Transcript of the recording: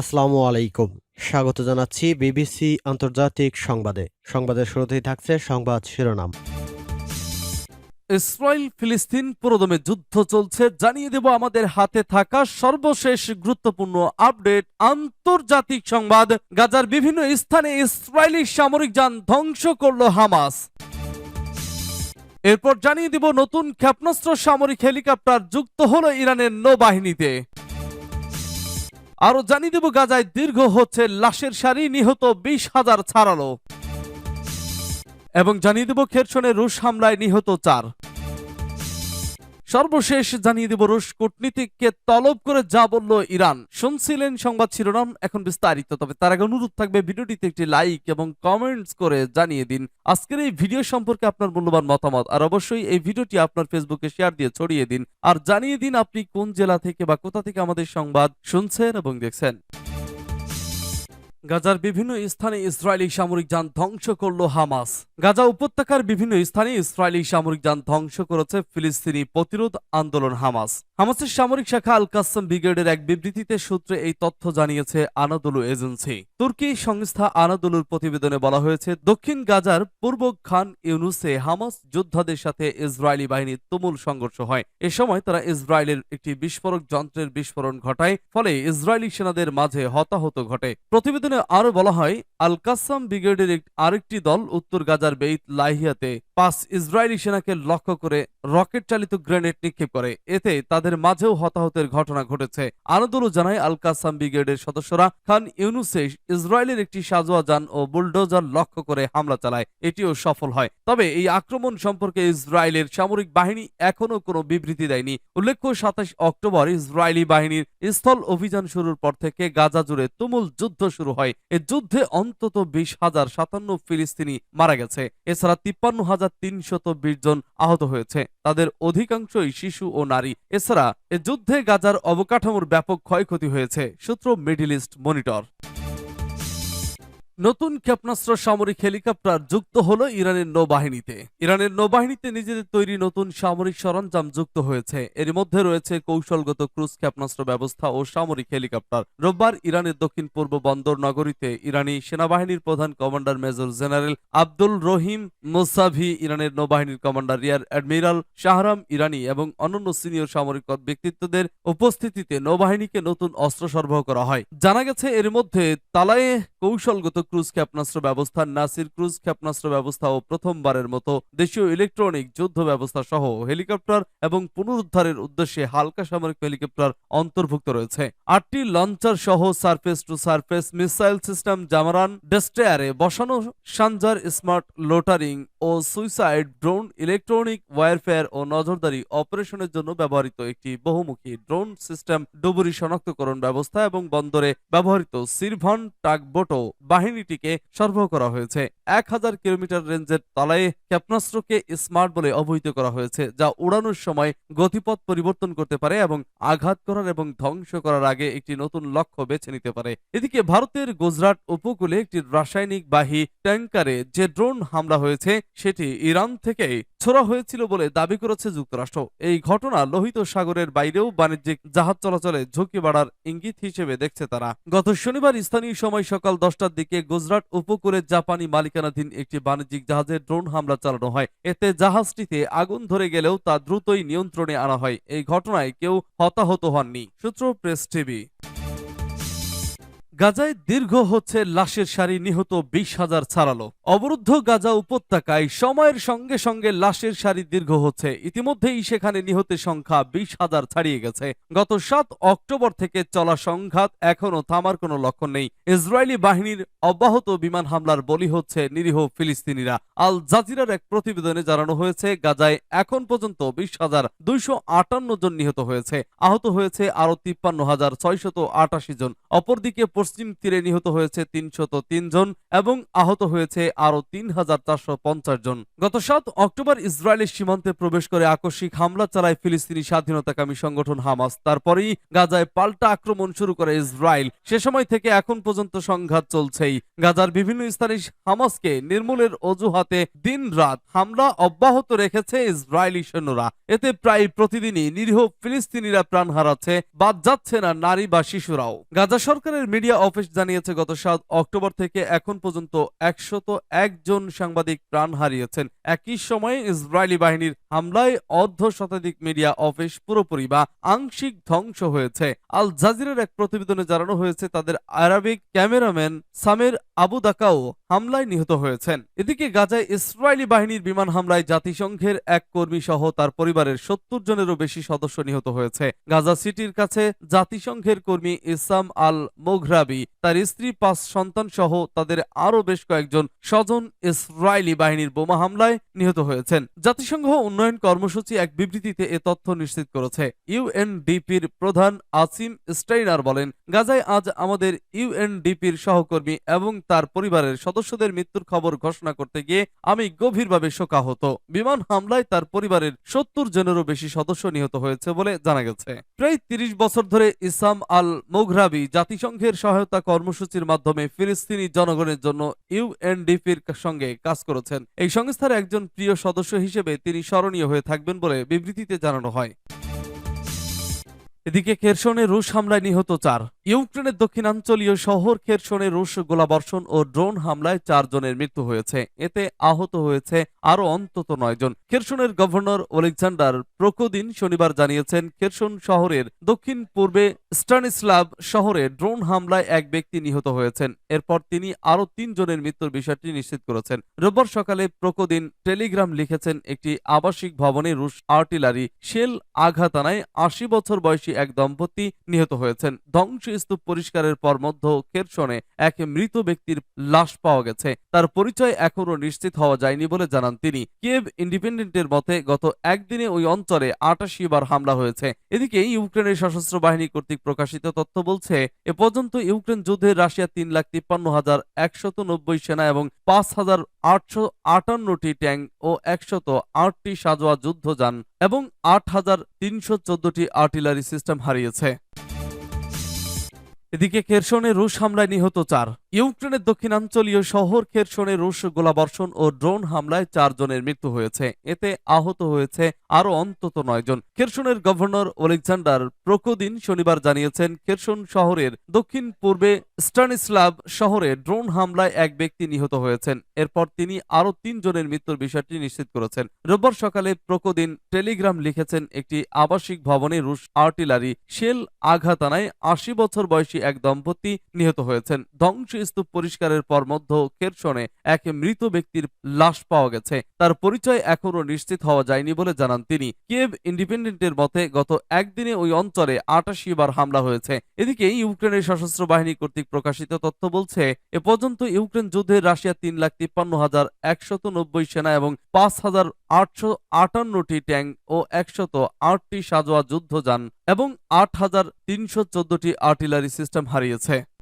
আসসালামু আলাইকুম। স্বাগত জানাচ্ছি বিবিসি আন্তর্জাতিক সংবাদে। সংবাদের শুরুতেই থাকছে সংবাদ শিরোনাম। ইসরায়েল ফিলিস্তিন পুরোদমে যুদ্ধ চলছে, জানিয়ে দেব আমাদের হাতে থাকা সর্বশেষ গুরুত্বপূর্ণ আপডেট। আন্তর্জাতিক সংবাদ, গাজার বিভিন্ন স্থানে ইসরায়েলি সামরিক যান ধ্বংস করল হামাস। এরপর জানিয়ে দিব নতুন ক্ষেপণাস্ত্র সামরিক হেলিকপ্টার যুক্ত হলো ইরানের নৌবাহিনীতে। আরও জানিয়ে দেব, গাজায় দীর্ঘ হচ্ছে লাশের সারি, নিহত বিশ হাজার ছাড়ালো। এবং জানিয়ে দেব, খেরসনে রুশ হামলায় নিহত চার। সর্বশেষ জানিয়ে দেব রুশ কূটনীতিককে তলব করে যা বলল ইরান। শুনছিলেন সংবাদ শিরোনাম, এখন বিস্তারিত। তবে তার আগে অনুরোধ থাকবে ভিডিওটিতে একটি লাইক এবং কমেন্টস করে জানিয়ে দিন। আজকের এই ভিডিও সম্পর্কে আপনার মূল্যবান মতামত, আর অবশ্যই এই ভিডিওটি আপনার ফেসবুকে শেয়ার দিয়ে ছড়িয়ে দিন। আর জানিয়ে দিন আপনি কোন জেলা থেকে বা কোথা থেকে আমাদের সংবাদ শুনছেন এবং দেখছেন। গাজার বিভিন্ন স্থানে ইসরায়েলি সামরিক যান ধ্বংস করল হামাস। গাজা উপত্যকার বিভিন্ন স্থানে ইসরায়েলি সামরিক যান ধ্বংস করেছে ফিলিস্তিনি প্রতিরোধ আন্দোলন হামাস। হামাসের সামরিক শাখা আল কাসম ব্রিগেডের এক বিবৃতিতে সূত্রে এই তথ্য জানিয়েছে আনাদুলু এজেন্সি। তুর্কি সংস্থা আনাদুলুর প্রতিবেদনে বলা হয়েছে, দক্ষিণ গাজার পূর্ব খান ইউনুসে হামাস যোদ্ধাদের সাথে ইসরায়েলি বাহিনীর তুমুল সংঘর্ষ হয়। এ সময় তারা ইসরায়েলের একটি বিস্ফোরক যন্ত্রের বিস্ফোরণ ঘটায়, ফলে ইসরায়েলি সেনাদের মাঝে হতাহত ঘটে। প্রতিবেদনে আরও বলা হয় আল কাসাম ব্রিগেডের আরেকটি দল উত্তর গাজার বেইত লাহিয়াতে পাঁচ ইসরায়েলি সেনাকে লক্ষ্য করে রকেট চালিত গ্রেনেড নিক্ষেপ করে। এতে তাদের মাঝেও হতাহতের ঘটনা ঘটেছে। আনন্দুলু জানায় আল কাসাম ব্রিগেডের সদস্যরা খান ইউনুসে ইসরায়েলের একটি সাজোয়া যান ও বুলডোজার লক্ষ্য করে হামলা চালায়। এটিও সফল হয়। তবে এই আক্রমণ সম্পর্কে ইসরায়েলের সামরিক বাহিনী এখনও কোনো বিবৃতি দেয়নি। উল্লেখ্য, সাতাশ অক্টোবর ইসরায়েলি বাহিনীর স্থল অভিযান শুরুর পর থেকে গাজা জুড়ে তুমুল যুদ্ধ শুরু হয়। এ যুদ্ধে অন্তত বিশ হাজার সাতান্ন ফিলিস্তিনি মারা গেছে। এছাড়া তিপ্পান্ন হাজার তিনশত বিশ জন আহত হয়েছে। তাদের অধিকাংশই শিশু ও নারী। এছাড়া এ যুদ্ধে গাজার অবকাঠামোর ব্যাপক ক্ষয়ক্ষতি হয়েছে, সূত্র মিডিল ইস্ট মনিটর। নতুন ক্ষেপণাস্ত্র সামরিক হেলিকপ্টার যুক্ত হলো ইরানের নৌবাহিনীতে। ইরানের নৌবাহিনীতে নিজেদের তৈরি নতুন সামরিক সরঞ্জাম যুক্ত হয়েছে। এর মধ্যে রয়েছে কৌশলগত ক্রুজ ক্ষেপণাস্ত্র ব্যবস্থা ও সামরিক হেলিকপ্টার। রোববার ইরানের দক্ষিণ পূর্ব বন্দর নগরীতে ইরানি সেনাবাহিনীর প্রধান commander major general Abdul Rahim Mousavi, ইরানের নৌবাহিনীর commander rear admiral Shahram Irani এবং অন্যান্য সিনিয়র সামরিক ব্যক্তিত্বদের উপস্থিতিতে নৌবাহিনীকে নতুন অস্ত্র সরবরাহ করা হয়। জানা গেছে, এর মধ্যে তালায়ে কৌশলগত ক্রুজ ক্ষেপণাস্ত্র ব্যবস্থা, নাসির ক্রুজ ক্ষেপণাস্ত্র ব্যবস্থা ও প্রথমবারের মতো দেশীয় ইলেকট্রনিক যুদ্ধ ব্যবস্থা সহ হেলিকপ্টার এবং পুনরুদ্ধারের উদ্দেশ্যে হালকা সামরিক হেলিকপ্টার অন্তর্ভুক্ত রয়েছে। আটটি লঞ্চার সহ surface to surface missile system Jamaran ডেস্ট্রেয়ারে বসানো সানজার স্মার্ট লোটারিং ও সুইসাইড ড্রোন ইলেকট্রনিক ওয়ারফেয়ার ও নজরদারি অপারেশনের জন্য ব্যবহৃত একটি বহুমুখী ড্রোন সিস্টেম ডুবুরি শনাক্তকরণ ব্যবস্থা এবং বন্দরে ব্যবহৃত সিরভন টাগবোটও বাহিনীটিকে সরবরাহ করা হয়েছে। এক হাজার কিলোমিটার রেঞ্জের তলায় ক্ষেপণাস্ত্রকে স্মার্ট বলে অবহিত করা হয়েছে, যা উড়ানোর সময় গতিপথ পরিবর্তন করতে পারে এবং আঘাত করার এবং ধ্বংস করার আগে একটি নতুন লক্ষ্য বেছে নিতে পারে। এদিকে ভারতের গুজরাট উপকূলে একটি রাসায়নিক বাহী ট্যাঙ্কারে যে ড্রোন হামলা হয়েছে, সেটি ইরান থেকে ছোড়া হয়েছিল বলে দাবি করেছে যুক্তরাষ্ট্র। এই ঘটনা লোহিত সাগরের বাইরেও বাণিজ্যিক জাহাজ চলাচলে ঝুঁকি বাড়ার ইঙ্গিত হিসেবে দেখছে তারা। গত শনিবার স্থানীয় সময় সকাল দশটার দিকে গুজরাট উপকূলে জাপানি মালিকানাধীন একটি বাণিজ্যিক জাহাজে ড্রোন হামলা চালানো হয়। এতে জাহাজটিতে আগুন ধরে গেলেও তা দ্রুতই নিয়ন্ত্রণে আনা হয়। এই ঘটনায় কেউ হতাহত হননি। সূত্র প্রেস টিভি। গাজায় দীর্ঘ হচ্ছে লাশের সারি নিহত বিশ হাজার ছাড়ালো। অবরুদ্ধ গাজা উপত্যকায় সময়ের সঙ্গে সঙ্গে লাশের সারি দীর্ঘ হচ্ছে। ইতিমধ্যেই সেখানে নিহতের সংখ্যা বিশ হাজার ছাড়িয়ে গেছে। গত সাত অক্টোবর থেকে চলা সংঘাত এখনও থামার কোনো লক্ষণ নেই। ইসরায়েলি বাহিনীর অব্যাহত বিমান হামলার বলি হচ্ছে নিরীহ ফিলিস্তিনিরা। আল জাজিরার এক প্রতিবেদনে জানানো হয়েছে, গাজায় এখন পর্যন্ত বিশ হাজার দুইশো আটান্ন জন নিহত হয়েছে। আহত হয়েছে আরও তিপ্পান্ন হাজার ছয়শত আটাশি জন। অপরদিকে পশ্চিম তীরে নিহত হয়েছে তিনশত জন এবং আহত হয়েছে আরও তিন হাজার চারশো পঞ্চাশ জন। গত সাত অক্টোবর ইসরায়েলের সীমান্তে প্রবেশ করে আকস্মিক হামলা চালায় ফিলিস্তিনি স্বাধীনতাকামী সংগঠন হামাস। তারপরেই গাজায় পাল্টা আক্রমণ শুরু করে ইসরায়েল। সে সময় থেকে এখন পর্যন্ত সংঘাত চলছেই। গাজার বিভিন্ন স্থানে হামাসকে নির্মূলের অজুহাতে দিন রাত হামলা অব্যাহত রেখেছে ইসরায়েলি সৈন্যরা। এতে প্রায় প্রতিদিনই নিরীহ ফিলিস্তিনিরা প্রাণ হারাচ্ছে, বাদ যাচ্ছে না নারী বা শিশুরাও। গাজা সরকারের মিডিয়া অফিস জানিয়েছে, গত সাত অক্টোবর থেকে এখন পর্যন্ত একশত একজন সাংবাদিক প্রাণ হারিয়েছেন। একই সময়ে ইসরায়েলি বাহিনীর হামলায় অর্ধ শতাধিক মিডিয়া অফিস পুরোপুরি বা আংশিক ধ্বংস হয়েছে। আল জাজিরার এক প্রতিবেদনে জানানো হয়েছে, তাদের আরবিক ক্যামেরাম্যান সামের আবু দাকাও হামলায় নিহত হয়েছেন। এদিকে গাজায় ইসরায়েলি বাহিনীর বিমান হামলায় জাতিসংঘের এক কর্মী সহ তার পরিবারের সত্তর জনেরও বেশি সদস্য নিহত হয়েছে। গাজা সিটির কাছে জাতিসংঘের কর্মী ইসাম আল মোঘরাবি, তার স্ত্রী, পাঁচ সন্তান সহ তাদের আরও বেশ কয়েকজন স্বজন ইসরায়েলি বাহিনীর বোমা হামলায় নিহত হয়েছেন। জাতিসংঘ উন্নয়ন কর্মসূচি এক বিবৃতিতে এ তথ্য নিশ্চিত করেছে। ইউএনডিপির প্রধান আসিম স্টেইনার বলেন, গাজায় আজ আমাদের ইউএনডিপির সহকর্মী এবং তার পরিবারের সদস্যদের মৃত্যুর খবর ঘোষণা করতে গিয়ে আমি গভীরভাবে শোকাহত। বিমান হামলায় তার পরিবারের সত্তর জনেরও বেশি সদস্য নিহত হয়েছে বলে জানা গেছে। প্রায় তিরিশ বছর ধরে ইসাম আল মোঘরাবি জাতিসংঘের সহায়তা কর্মসূচির মাধ্যমে ফিলিস্তিনি জনগণের জন্য ইউএনডিপির সঙ্গে কাজ করেছেন। এই সংস্থার একজন প্রিয় সদস্য হিসেবে তিনি স্মরণীয় হয়ে থাকবেন বলে বিবৃতিতে জানানো হয়। এদিকে খেরসনে রুশ হামলায় নিহত চার। ইউক্রেনের দক্ষিণাঞ্চলীয় শহর খেরসনে রুশ গোলাবর্ষণ ও ড্রোন হামলায় চারজনের মৃত্যু হয়েছে। এতে আহত হয়েছে আরও অন্তত নয় জন। খেরসনের গভর্নর অলেকজান্ডার প্রকোদিন শনিবার জানিয়েছেন, খেরসন শহরের দক্ষিণ পূর্বে স্টানিস্লাভ শহরে ড্রোন হামলায় এক ব্যক্তি নিহত হয়েছেন। এরপর তিনি আরও তিন জনের মৃত্যুর বিষয়টি নিশ্চিত করেছেন। রোববার সকালে প্রকোদিন টেলিগ্রাম লিখেছেন, একটি আবাসিক ভবনে রুশ আর্টিলারি শেল আঘাত আনায় আশি বছর বয়সী এক দম্পতি নিহত হয়েছেন। ধ্বংসস্তূপ পরিষ্কারের পর মধ্য কেরসনে এক মৃত ব্যক্তির লাশ পাওয়া গেছে। তার পরিচয় এখনও নিশ্চিত হওয়া যায়নি বলে জানান তিনি। কিয়েভ ইন্ডিপেন্ডেন্টের মতে গত একদিনে ওই অঞ্চলে আটাশি বার হামলা হয়েছে। এদিকে ইউক্রেনের সশস্ত্র বাহিনী কর্তৃক প্রকাশিত তথ্য বলছে, এ পর্যন্ত ইউক্রেন যুদ্ধে রাশিয়া তিন লাখ তিপ্পান্ন হাজার একশত নব্বই সেনা এবং পাঁচ হাজার আটশো আটান্নটি ট্যাঙ্ক ও একশত আটটি সাজোয়া যুদ্ধযান এবং আট হাজার তিনশো চোদ্দটি আর্টিলারি সিস্টেম হারিয়েছে। এদিকে কেরসনে রুশ হামলায় নিহত চার। ইউক্রেনের দক্ষিণাঞ্চলীয় শহর খেরসনে রুশ গোলাবর্ষণ ও ড্রোন হামলায় চারজনের মৃত্যু হয়েছে। এতে আহত হয়েছে আরও অন্তত নয় জন। খেরসনের গভর্নর ওলেকজান্ডার প্রকোদিন শনিবার জানিয়েছেন, খেরসন শহরের দক্ষিণ পূর্বে স্টানিস্লাভ শহরে ড্রোন হামলায় এক ব্যক্তি নিহত হয়েছেন। এরপর তিনি আরও তিনজনের মৃত্যুর বিষয়টি নিশ্চিত করেছেন। রোববার সকালে প্রকোদিন টেলিগ্রাম লিখেছেন, একটি আবাসিক ভবনে রুশ আর্টিলারি শেল আঘাত আনায় আশি বছর বয়সী এক দম্পতি নিহত হয়েছেন। ধ্বংসস্তূপ পরিষ্কারের পর মধ্য কেরসনে এক মৃত ব্যক্তির লাশ পাওয়া গেছে। তার পরিচয় এখনও নিশ্চিত হওয়া যায়নি বলে জানান তিনি। কিয়েভ ইন্ডিপেন্ডেন্টের মতে গত একদিনে ওই অঞ্চলে আটাশি বার হামলা হয়েছে। এদিকে ইউক্রেনের সশস্ত্র বাহিনী কর্তৃক প্রকাশিত তথ্য বলছে, এ পর্যন্ত ইউক্রেন যুদ্ধে রাশিয়া তিন লাখ তিপ্পান্ন হাজার একশত নব্বই সেনা এবং পাঁচ হাজার আটশো আটান্নটি ট্যাঙ্ক ও একশত আটটি সাজোয়া যুদ্ধযান এবং আট হাজার তিনশো চোদ্দটি আর্টিলারি সিস্টেম হারিয়েছে।